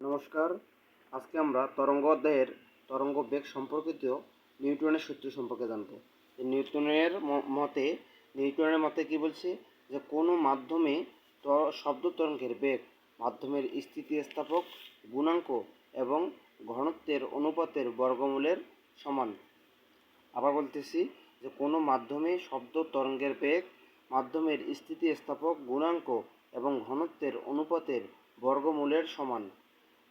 নমস্কার। আজকে আমরা তরঙ্গ অধ্যায়ের তরঙ্গ বেগ সম্পর্কিত নিউটনের সূত্র সম্পর্কে জানব। নিউটনের মতে নিউটনের মতে কি বলছে? যে কোনো মাধ্যমে শব্দ তরঙ্গের বেগ, মাধ্যমের স্থিতিস্থাপক, গুণাঙ্ক এবং ঘনত্বের অনুপাতের বর্গমূলের সমান। আবার বলতেছি যে কোনো মাধ্যমে শব্দ তরঙ্গের বেগ, মাধ্যমের স্থিতিস্থাপক, গুণাঙ্ক এবং ঘনত্বের অনুপাতের বর্গমূলের সমান।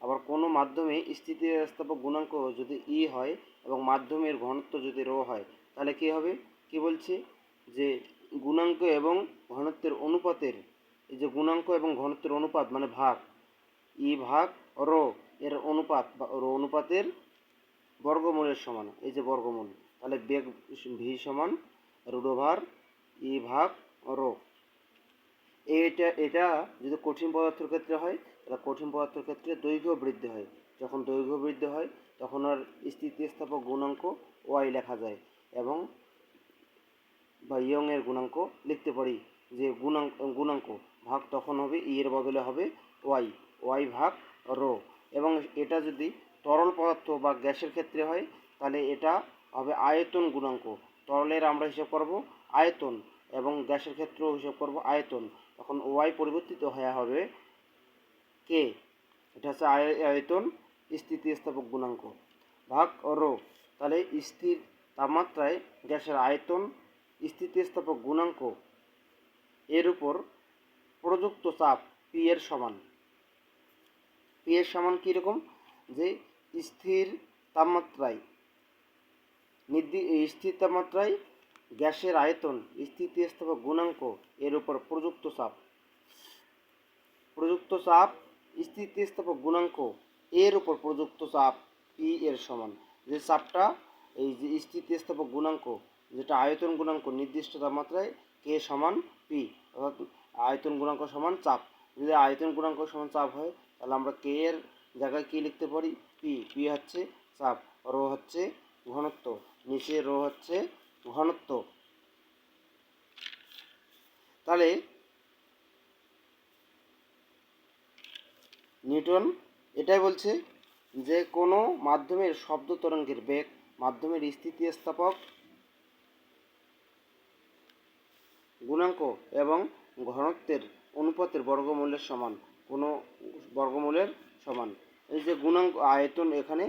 আবার কোনো মাধ্যমে স্থিতিস্থাপক গুণাঙ্ক যদি ই হয় এবং মাধ্যমের ঘনত্ব যদি রো হয়, তাহলে কী হবে? কি বলছে? যে গুণাঙ্ক এবং ঘনত্বের অনুপাতের, এই যে গুণাঙ্ক এবং ঘনত্বের অনুপাত মানে ভাগ ই ভাগ রো এর অনুপাত বা রো অনুপাতের বর্গমূলের সমান, এই যে বর্গমূল, তাহলে বেগ ভি সমান রুট ওভার ই ভাগ রো। এটা এটা যদি কঠিন পদার্থের ক্ষেত্রে হয়, তাহলে কঠিন পদার্থের ক্ষেত্রে দৈর্ঘ্য বৃদ্ধি হয়। যখন দৈর্ঘ্য বৃদ্ধি হয়, তখন আর স্থিতিস্থাপক গুণাঙ্ক ওয়াই লেখা যায় এবং বা ইয়ং এর গুণাঙ্ক লিখতে পারি যে গুণাঙ্ক গুণাঙ্ক ভাগ তখন হবে ই এর বদলে হবে ওয়াই ওয়াই ভাগ রো। এবং এটা যদি তরল পদার্থ বা গ্যাসের ক্ষেত্রে হয়, তাহলে এটা হবে আয়তন গুণাঙ্ক। তরলের আমরা হিসাব করব আয়তন এবং গ্যাসের ক্ষেত্রেও হিসাব করব আয়তন। তখন ওয়াই পরিবর্তিত হয়ে হবে কে? এটা হচ্ছে আয়- আয়তন স্থিতিস্থাপক গুণাঙ্ক। ভাগ রো। তাহলে স্থির তাপমাত্রায় গ্যাসের আয়তন স্থিতিস্থাপক গুণাঙ্ক এর উপর প্রযুক্ত চাপ পি এর সমান। পি এর সমান কীরকম যে স্থির তাপমাত্রায় নির্দি স্থির তাপমাত্রায় গ্যাসের আয়তন, স্থিতিস্থাপক গুণাঙ্ক এর উপর প্রযুক্ত চাপ। প্রযুক্ত চাপ, স্থিতিস্থাপক গুণাঙ্ক এর উপর প্রযুক্ত চাপ পি এর সমান। যে চাপটা, এই যে স্থিতিস্থাপক গুণাঙ্ক, যেটা আয়তন গুণাঙ্ক নির্দিষ্ট তাপমাত্রায় কে সমান পি অর্থাৎ আয়তন গুণাঙ্ক সমান চাপ। যদি আয়তন গুণাঙ্ক সমান চাপ হয়, তাহলে আমরা কে এর জায়গায় কী লিখতে পারি? পি পি হচ্ছে চাপ, রো হচ্ছে ঘনত্ব, নিচে রো হচ্ছে ঘনত্ব তাহলে নিউটন এটাই বলছে যে কোনো মাধ্যমের শব্দ তরঙ্গের বেগ, মাধ্যমের স্থিতিস্থাপক গুণাঙ্ক এবং ঘনত্বের অনুপাতের বর্গমূলের সমান, কোনো বর্গমূলের সমান। এই যে গুণাঙ্ক, আয়তন এখানে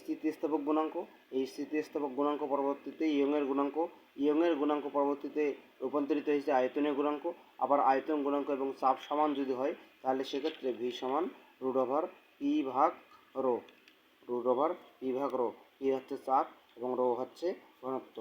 স্থিতিস্থাপক গুণাঙ্ক। এই স্থিতিস্থাপক গুণাঙ্ক পরবর্তীতে ইয়ংয়ের গুণাঙ্ক। ইয়ংয়ের গুণাঙ্ক পরবর্তীতে রূপান্তরিত হয়েছে আয়তনের গুণাঙ্ক। আবার আয়তন গুণাঙ্ক এবং চাপ সমান যদি হয়, তাহলে সেক্ষেত্রে ভি সমান রুট ওভার পি ভাগ রো রুট ওভার পি ভাগ রো পি হচ্ছে চাপ এবং রো হচ্ছে ঘনত্ব।